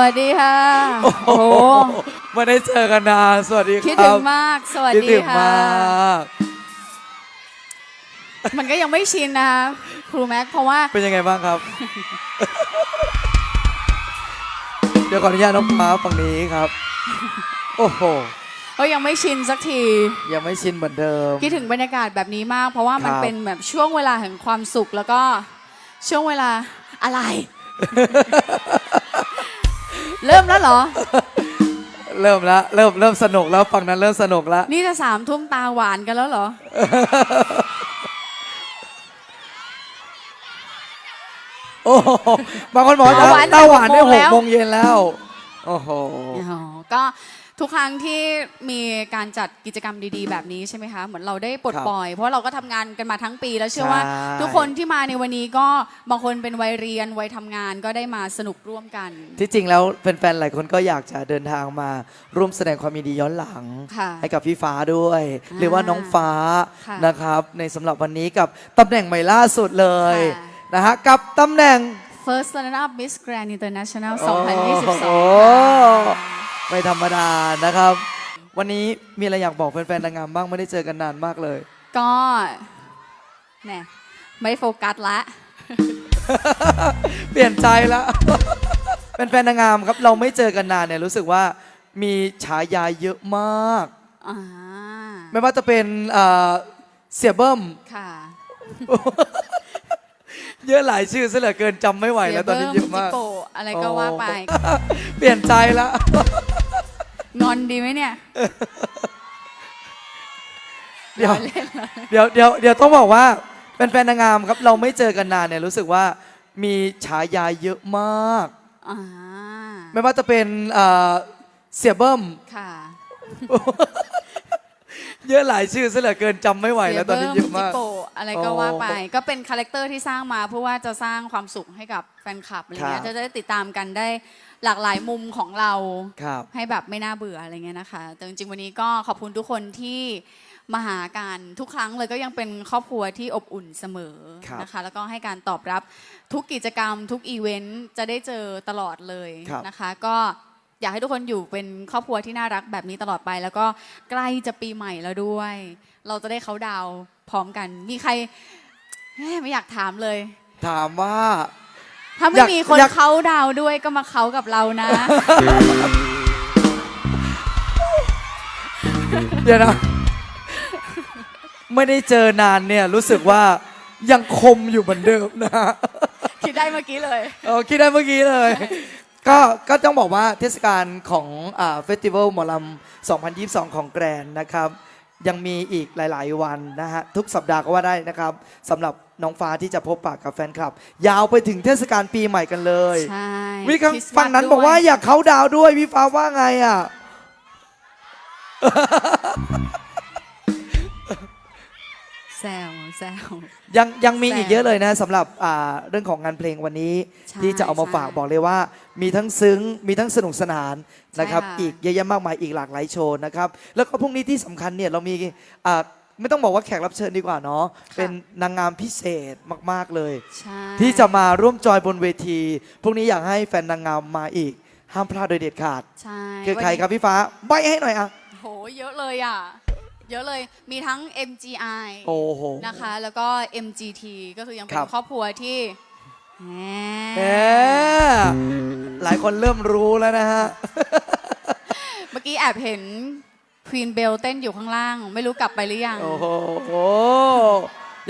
วัสดีค่ะ โอ้โหไม่ได้เจอกันนานสวัสดีครับคิดถึงมาก สวัสคิดดีถึงค่ะ มากมันก็ยังไม่ชินนะคะครูแม็ก เพราะว่าเป็นยังไงบ้างครับ เดี๋ยวขออนุญาตน้องฟ้าฝั่งนี้ครับ โอ้โหก็ยังไม่ชินสักที ยังไม่ชินเหมือนเดิม คิดถึงบรรยากาศแบบนี้มาก เพราะว่ามันครับ เป็นแบบช่วงเวลาแห่งความสุขแล้วก็ช่วงเวลาอะไร เริ่มแล้วเหรอ เริ่มแล้วเริ่มเริ่มสนุกแล้วฝั่งนั้นเริ่มสนุกแล้วนี่จะสามทุ่มตาหวานกันแล้วเหรอ โอ้โหบางคนบอกว่าตาหวานตาหวานได้หกโมงหแล้กวโมงเย็นแล้ว โอ้โห อ๋อก็ ทุกครั้งที่มีการจัดกิจกรรมดีๆ แบบนี้ใช่ไหมคะ เหมือนเราได้ปลดครับปล่อย เพราะเราก็ทำงานกันมาทั้งปี แล้วเชื่อว่า ใช่ ทุกคนที่มาในวันนี้ก็บางคนเป็นวัยเรียนวัยทำงานก็ได้มาสนุกร่วมกัน ที่จริงแล้วแฟนๆ หลายคนก็อยากจะเดินทางมาร่วมแสดงความยินดีย้อนหลัง ค่ะให้กับพี่ฟ้าด้วย อ่าหรือว่าน้องฟ้าค่ะนะครับ ในสำหรับวันนี้กับตำแหน่งใหม่ล่าสุดเลยค่ะ นะฮะกับตำแหน่ง First Runner Up Miss Grand International โอ้โห2022 ไม่ธรรมดานะครับ วันนี้มีอะไรอยากบอกแฟนๆนางงามบ้างไม่ได้เจอกันนานมากเลย ก็เนี่ยไม่โฟกัสละ เปลี่ยนใจแล้ว เป็นแฟนๆนางงามครับ เราไม่เจอกันนานเนี่ยรู้สึกว่ามีฉายาเยอะมาก อ่า ไม่ว่าจะเป็นเอ่อเสียเบิ้ม ค่ะเยอะหลายชื่อซะเหลือเกินจำไม่ไหวแล้วตอนนี้เยอะมากจิโปะอะไรก็ว่าไปโอ้เปลี่ยนใจแล้ว งอนดีไหมเนี่ย เดี๋ยวล้อเล่นเหรอเดี๋ยวเดี๋ยวเดี๋ยวต้องบอกว่าเป็นแฟนนางงามครับ เราไม่เจอกันนานเนี่ยรู้สึกว่ามีฉายาเยอะมาก อ่า ไม่ว่าจะเป็นเอ่อเสียเบิ้ม ค่ะ เยอะหลายชื่อซะเหลือเกินจำไม่ไหวแล้วตอนนี้เยอะมากจิโปะอะไรก็ว่าไปโอ้ก็เป็นคาแรคเตอร์ที่สร้างมาเพื่อว่าจะสร้างความสุขให้กับแฟนคลับอะไรเงี้ครัยบจะได้ติดตามกันได้ หลากหลายมุมของเรา ครับ ให้แบบไม่น่าเบื่ออะไรเงี้ยนะคะ แต่จริงๆวันนี้ก็ขอบคุณทุกคนที่มาหากันทุกครั้งเลยก็ยังเป็นครอบครัวที่อบอุ่นเสมอครับนะคะ แล้วก็ให้การตอบรับทุกกิจกรรม ทุกอีเวนต์จะได้เจอตลอดเลยครับ นะคะ ก็อยากให้ทุกคนอยู่เป็นครอบครัวที่น่ารักแบบนี้ตลอดไป แล้วก็ใกล้จะปีใหม่แล้วด้วย เราจะได้เขาดาวน์พร้อมกัน มีใครเฮ้ยไม่อยากถามเลย ถามว่า ถ้าอไม่ยากมีคนอยาก เขาดาวน์ด้วยก็มาเขากับเรานะ เดี๋ยวนะไม่ได้เจอนานเนี่ยรู้สึกว่ายังคมอยู่เหมือนเดิมนะ คิดได้เมื่อกี้เลย เออคิดได้เมื่อกี้เลย ก็ก็ต้องบอกว่าเทศกาลของเฟสติวัลหมอลำ 2022 ของแกรนนะครับ ยังมีอีกหลาย ๆ วันนะฮะทุกสัปดาห์ก็ว่าได้นะครับสำหรับน้องฟ้าที่จะพบปากกับแฟนคลับ ยาวไปถึงเทศกาลปีใหม่กันเลยใช่วิครั้งคริสต์มาสฝั่งนั้นด้วยบอกว่าอยากเขาดาวน์ด้วยพี่ฟ้าว่าไงอะ แซวแซว ยังยังมีแซมอีกเยอะเลยนะสำหรับอ่าเรื่องของงานเพลงวันนี้ ใช่ที่จะเอามาฝากใช่บอกเลยว่า มีทั้งซึ้งมีทั้งสนุกสนานนะครับ ใช่ค่ะ อีกเยอะแยะมากมายอีกหลากหลายโชว์นะครับ แล้วก็พรุ่งนี้ที่สำคัญเนี่ยเรามีอ่าไม่ต้องบอกว่าแขกรับเชิญดีกว่าเนาะเป็นนางงามพิเศษมาก ๆเลย ใช่ที่จะมาร่วมจอยบนเวที พรุ่งนี้อยากให้แฟนนางงามมาอีก ห้ามพลาดโดยเด็ดขาด ใช่คือใครวันนี้ครับพี่ฟ้าใบให้หน่อยอะ โหเยอะเลยอะ เยอะเลยมีทั้ง MGI โอ้โห นะคะ แล้วก็ MGT ก็คือยังเป็ครันบครอบครัวที่แหแหมมหลายคนเริ่มรู้แล้วนะฮะ เมื่อกี้แอบเห็นควีนเบลเต้นอยู่ข้างล่าง ไม่รู้กลับไปหรือยัง โอ้โห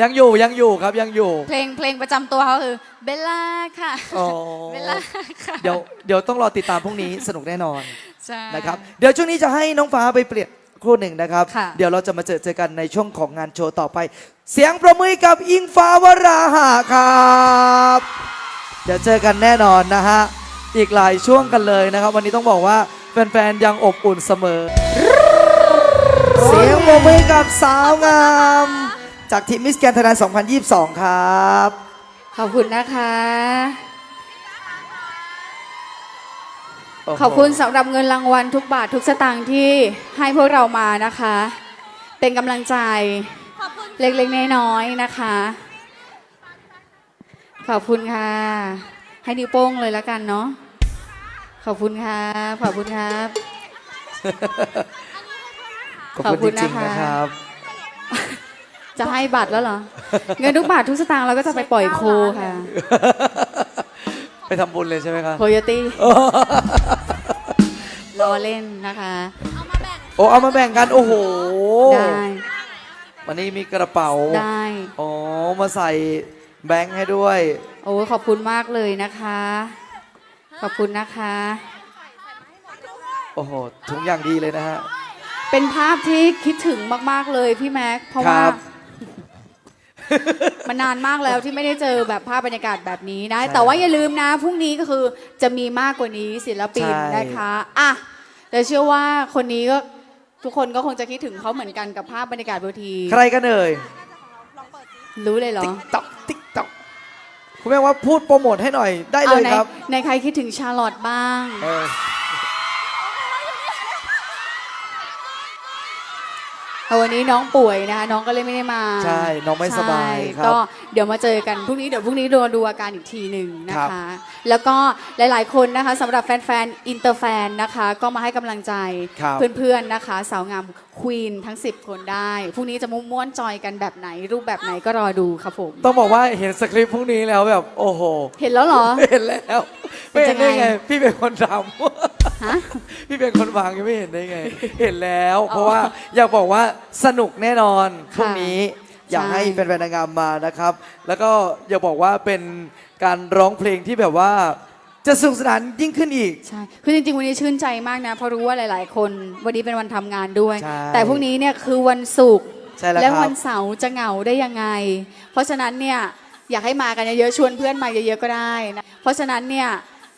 ยังอยู่ยังอยู่ครับยังอยู่เพลงเพลงประจำตัวเขาคือเบลล่าค่ะ โอ้เบลล่าค่ะ เดี๋ยวเดี๋ยวต้องรอติดตามพรุ่งนี้สนุกแน่นอนใช่นะครับ เดี๋ยวช่วงนี้จะให้น้องฟ้าไปเปลี่ยน ครู่หนึ่งนะครับ ค่ะ เดี๋ยวเราจะมาเจอเจอกันในช่วงของงานโชว์ต่อไป เสียงประมือกับอิงฟ้าวราหะครับเดี๋ยวเจอกันแน่นอนนะฮะอีกหลายช่วงกันเลยนะครับ วันนี้ต้องบอกว่าแฟนๆยังอบอุ่นเสมอ เสียงประมือกับสาวงาม จากทีมมิสแกนไทยแลนด์2022 ครับ ขอบคุณนะคะ ขอบคุณสำหรับเงินรางวัลทุกบาททุกสตางค์ที่ให้พวกเรามานะคะ เป็นกำลังใจเล็กๆน้อยๆนะคะ ขอบคุณค่ะ ให้นิ้วโป้งเลยแล้วกันเนาะขอบคุณครับขอบคุณครับขอบขอบคุคุณณจริงนะคะๆนะครับ จะให้บัตรแล้วเหรอ เงินทุกบาททุกสตางค์เราก็จะไปปล่อยโคค่ะ ไปทำบุญเลยใช่ไหมครับโคโยตี้ รอเล่นนะคะ โอ้เอามาแบ่งกัน โอ้โหได้ วันนี้มีกระเป๋าได้ อ๋อมาใส่แบงค์ให้ด้วย โอ้ขอบคุณมากเลยนะคะ ขอบคุณนะคะ โอ้โหถุงอย่างดีเลยนะฮะ เป็นภาพที่คิดถึงมาก ๆ เลยพี่แม็ก เพราะว่าครับ มันนานมากแล้วที่ไม่ได้เจอแบบภาพบรรยากาศแบบนี้นะใช่แต่ว่าอย่าลืมนะพรุ่งนี้ก็คือจะมีมากกว่านี้ศิลปินใช่นะคะอะแต่เชื่อว่าคนนี้ก็ทุกคนก็คงจะคิดถึงเขาเหมือนกันกับภาพบรรยากาศเวทีใครกันเอ่ยรู้เลยเหรอติ๊กต็อกติ๊กต็อกคุณแม่ว่าพูดโปรโมทให้หน่อยได้เลยไหนครับในใครคิดถึงชาร์ลอตบ้าง เออ แต่วันนี้น้องป่วยนะคะ น้องก็เลยไม่ได้มาใช่น้องไม่สบายใช่ครับ ก็เดี๋ยวมาเจอกันพรุ่งนี้เดี๋ยวพรุ่งนี้ดูดูอาการอีกทีหนึ่งนะครัคะ บแล้วก็หลายๆคนนะคะสำหรับแฟนๆอินเตอร์แฟนนะคะ ก็มาให้กำลังใจครับ เพื่อนๆนะคะ สาวงามควีนทั้ง 10 คนได้พรุ่งนี้จะมุ่ม้วนจอยกันแบบไหน รูปแบบไหนก็รอดูครับผม ต้องบอกว่าเห็นสคริปต์พรุ่งนี้แล้วแบบ โอ้โห เห็นแล้วเหรอ เห็นแล้วไม่เห็นได้เป็นยังไงไง พี่เป็นคนทำ ฮะ พี่เป็นคนวางยังไม่เห็นได้ไง เห็นแล้วอ๋อเพราะว่าอยากบอกว่าสนุกแน่นอนค่ะพรุ่งนี้อยากใช่ให้แฟนๆนางงามมานะครับ แล้วก็อยากบอกว่าเป็นการร้องเพลงที่แบบว่าจะสนุกสนานยิ่งขึ้นอีก ใช่ คือจริงๆ วันนี้ชื่นใจมากนะ เพราะรู้ว่าหลายๆ คน วันนี้เป็นวันทำงานด้วยใช่แต่พรุ่งนี้เนี่ยคือวันศุกร์ใช่แล้วและครัวับนเสาร์จะเหงาได้ยังไง เพราะฉะนั้นเนี่ยอยากให้มากันเยอะๆ ชวนเพื่อนมาเยอะๆ ก็ได้นะ เพราะฉะนั้นเนี่ย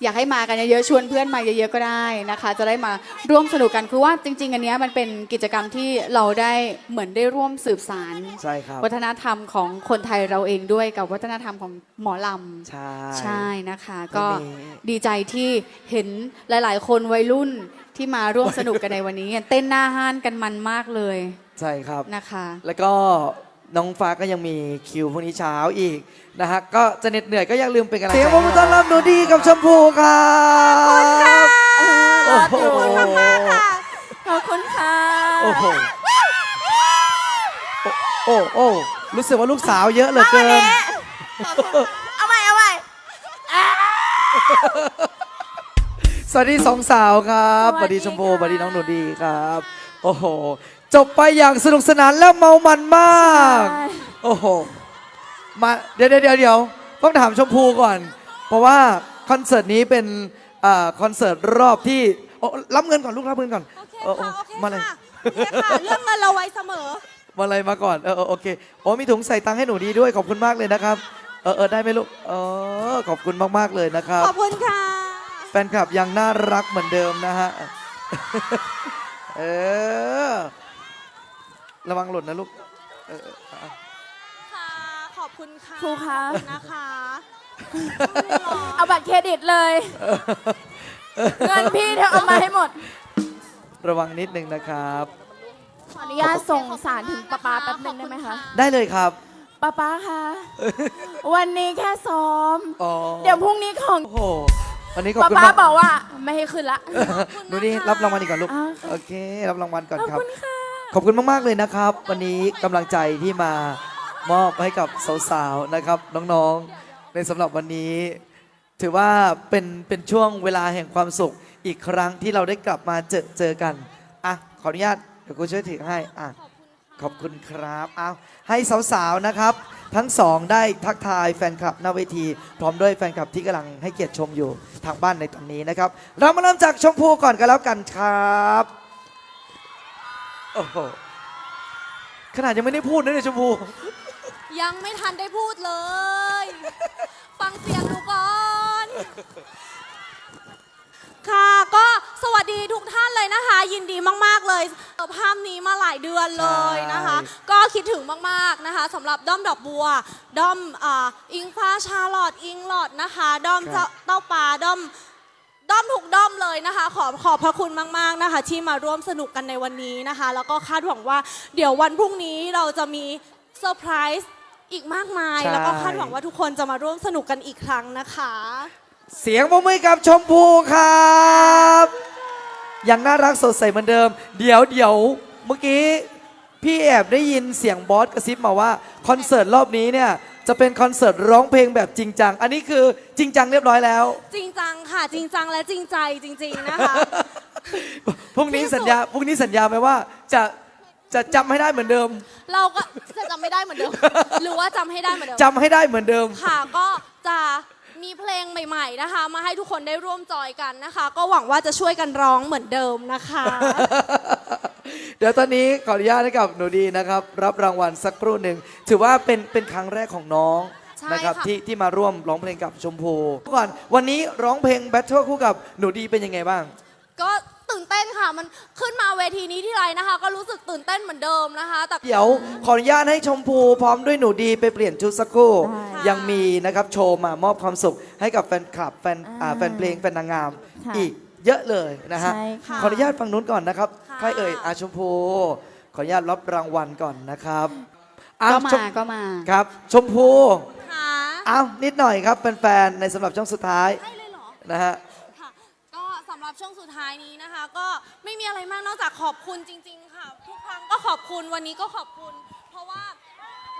อยากให้มากันเยอะๆชวนเพื่อนมาเยอะๆก็ได้นะคะ จะได้มาร่วมสนุกกันคือว่าจริง ๆ อันเนี้ยมันเป็นกิจกรรมที่เราได้เหมือนได้ร่วมสืบสาร ใช่ครับวัฒนธรรมของคนไทยเราเองด้วยกับวัฒนธรรมของหมอลำ ใช่ ใช่นะคะ ก็ก็มีดีใจที่เห็นหลายๆ คนวัยรุ่นที่มาร่วมสนุกกันในวันนี้ เต้นหน้าห้านกันมันมากเลยใช่ครับ นะคะ แล้วก็ น้องฟ้าก็ยังมีคิวพรุ่งนี้เช้าอีกนะฮะก็จะเหน็ดเหนื่อยก็อย่าลืมเป็นกำลังใจเสียงปรบมือต้อนรับหนูดีกับชมพูครับโอ้โหขอบคุณค่ะ โอ้โหโอ้โอ้รู้สึกว่าลูกสาวเยอะเหลือเกิน เอาใหม่เอาใหม่สวัสดีสองสาวครับสสวัวัสสดีดีชมพูค่ะสวัสดีน้องหนูดีครับ โอ้โห จบไปอย่างสนุกสนานและเมามันมาก โอ้โห มาเดี๋ยวเดี๋ยวเดี๋ยวเดี๋ยวต้องถามชมพูก่อน เพราะว่าคอนเสิร์ตนี้เป็นอ่าคอนเสิร์ตรอบที่โอ้รับเงินก่อนลูกรับเงินก่อนโอเคเออเอค่ะอโอเคมาเลยค่ะเนี่ยค่ะเรื่องเงินเราไว้เสมอ มาเลยมาก่อนเออเออโอเคโอ้มีถุงใส่ตังค์ให้หนูดีด้วยขอบคุณมากเลยนะครับ เออเออได้ไหมลูกเออขอบคุณมากๆเลยนะครับ ขอบคุณค่ะ แฟนคลับยังน่ารักเหมือนเดิมนะฮะ เออ ระวังหล่นนะลูกเออเออเอาค่ะ ขอบคุณค่ะครูคะ ขอบณนะคะเอาบัตรเครดิตเลย เงินพี่เธอเอามาให้หมด ระวังนิดนึงนะครับ ขออนุญาตส่งสารถึงป้าป๊าแป๊บนึงได้ไหมคะ ได้เลยครับป้าป๊าคะวันนี้แค่ซ้อม อ๋อเดี๋ยวพรุ่งนี้ของโอ้โหวันนี้ขอบป้าคุณป๊ามากบอกว่าไม่ให้ขึ้นละ หนูนี่รับรางวัลอีกก่อนลูก อ้าวค่ะโอเค รับรางวัลก่อนขอบครับ คุณค่ะ ขอบคุณมาก ๆ เลยนะครับ วันนี้กำลังใจที่มามอบให้กับสาวๆนะครับ น้องๆในสำหรับวันนี้ ถือว่าเป็นเป็นช่วงเวลาแห่งความสุขอีกครั้งที่เราได้กลับมาเจอเจอกันอะขออนุญาตเดี๋ยวกูช่วยถือให้อะขอบคุณครับเอาให้สาวๆนะครับ ทั้งสองได้ทักทายแฟนคลับหน้าเวที พร้อมด้วยแฟนคลับที่กำลังให้เกียรติชมอยู่ทางบ้านในตอนนี้นะครับ เรามาเริ่มจากชมพูก่อนกันแล้วกันครับ โอ้โหขนาดยังไม่ได้พูดนะเนี่ยชมพู ยังไม่ทันได้พูดเลย ฟังเสียงหนูก่อน ค่ะก็สวัสดีทุกท่านเลยนะคะ ยินดีมาก ๆ เลยเอ่อภาพนี้มาหลายเดือนเลยนะคะ ใช่ ก็คิดถึงมาก ๆ นะคะสำหรับด้อมดอกบัว ด้อมอ่าอิงฟ้าชาลอตอิงหลอดนะคะ ด้อมครับเจ้าเต้าปลาด้อม ด้อมถูกด้อมเลยนะคะ ขอบขอบพระคุณมาก ๆนะคะ ที่มาร่วมสนุกกันในวันนี้นะคะ แล้วก็คาดหวังว่าเดี๋ยววันพรุ่งนี้เราจะมีเซอร์ไพรส์อีกมากมาย ใช่ แล้วก็คาดหวังว่าทุกคนจะมาร่วมสนุกกันอีกครั้งนะคะ เสียงปรบมือกับชมพูครับยังน่ารักสดใสเหมือนเดิม เดี๋ยวเดี๋ยวเมื่อกี้ พี่แอบได้ยินเสียงบอสกระซิบมาว่า คอนเสิร์ตรอบนี้เนี่ย จะเป็นคอนเสิร์ตร้องเพลงแบบจริงจัง อันนี้คือจริงจังเรียบร้อยแล้ว จริงจังค่ะ จริงจังและจริงใจจริง ๆนะคะ พรุ่งนี้ที่สุดสัญญาพรุ่งนี้สัญญาไหมว่าจะจะจำให้ได้เหมือนเดิมเราก็จะจำไม่ได้เหมือนเดิม หรือว่าจำให้ได้เหมือนเดิมจำให้ได้เหมือนเดิม ค่ะก็จะมีเพลงใหม่ ๆนะคะ มาให้ทุกคนได้ร่วมจอยกันนะคะ ก็หวังว่าจะช่วยกันร้องเหมือนเดิมนะคะ เดี๋ยวตอนนี้ขออนุญาตให้กับหนูดีนะครับ รับรางวัลสักครู่หนึ่งถือว่าเป็นเป็นครั้งแรกของน้องใช่นะครับค่ะ ที่ที่มาร่วมร้องเพลงกับชมพูก่อนวันนี้ร้องเพลงแบทเทิลคู่กับหนูดีเป็นยังไงบ้าง ก็ตื่นเต้นค่ะ มันขึ้นมาเวทีนี้ที่ไรนะคะ ก็รู้สึกตื่นเต้นเหมือนเดิมนะคะ แต่ เดี๋ยวขออนุญาตให้ชมพูพร้อมด้วยหนูดีไปเปลี่ยนชุดสักครู่ ได้ยังมีนะครับโชว์มามอบความสุขให้กับแฟนคลับแฟนอ่าอ่าแฟนเพลงแฟนนางงาม ค่ะ อีก เยอะเลยนะฮะ ใช่ค่ะ ขออนุญาตฟังนู้นก่อนนะครับ ค่ะ ใครเอ่ยอาชมพู ขออนุญาตรับรางวัลก่อนนะครับอะก็ชมาก็มา ครับ ชมพูค่ะอ้าวนิดหน่อยครับแฟนๆในสำหรับช่วงสุดท้ายให้เลยเหรอ นะฮะ ค่ะ ก็สำหรับช่วงสุดท้ายนี้นะคะ ก็ไม่มีอะไรมากนอกจากขอบคุณจริง ๆ ค่ะ ทุกครั้งก็ขอบคุณวันนี้ก็ขอบคุณ เพราะว่า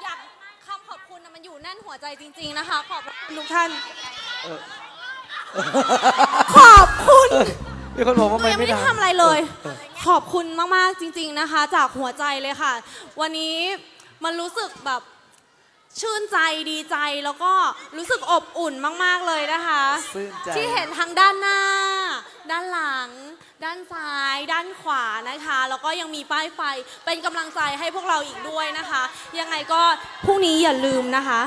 อยากคำขอบคุณน่ะมันอยู่แน่นหัวใจจริง ๆ นะคะ ขอบคุณทุกท่าน เออ ขอบคุณมีคนบอกว่าหนูไม่ยังไม่ไม่ได้ได้ทำอะไรเลย ขอบคุณมาก ๆ จริง ๆ นะคะ จากหัวใจเลยค่ะ วันนี้มันรู้สึกแบบชื่นใจดีใจแล้วก็รู้สึกอบอุ่นมาก ๆ เลยนะคะ ซื่นใจ ที่เห็นทั้งด้านหน้า ด้านหลัง ด้านซ้าย ด้านขวานะคะ แล้วก็ยังมีป้ายไฟ เป็นกำลังใจให้พวกเราอีกด้วยนะคะ ยังไงก็พรุ่งนี้อย่าลืมนะคะ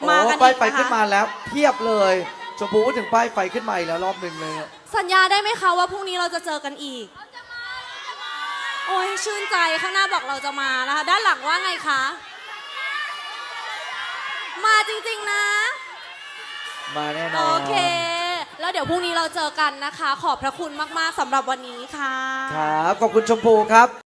โอ้มากันป้ายอีกไฟนะขึ้นคะมาแล้วเพียบเลย ชมพูพูดถึงป้ายไฟขึ้นมาอีกแล้วรอบหนึ่งเลยอะสัญญาได้ไหมคะว่าพรุ่งนี้เราจะเจอกันอีก โอ้ยชื่นใจข้างหน้าบอกเราจะมานะคะ ด้านหลังว่าไงคะ มาจริงๆนะ มาแน่นอน โอเค แล้วเดี๋ยวพรุ่งนี้เราเจอกันนะคะ ขอบพระคุณมากๆสำหรับวันนี้ค่ะ ครับ ขอบคุณชมพูครับ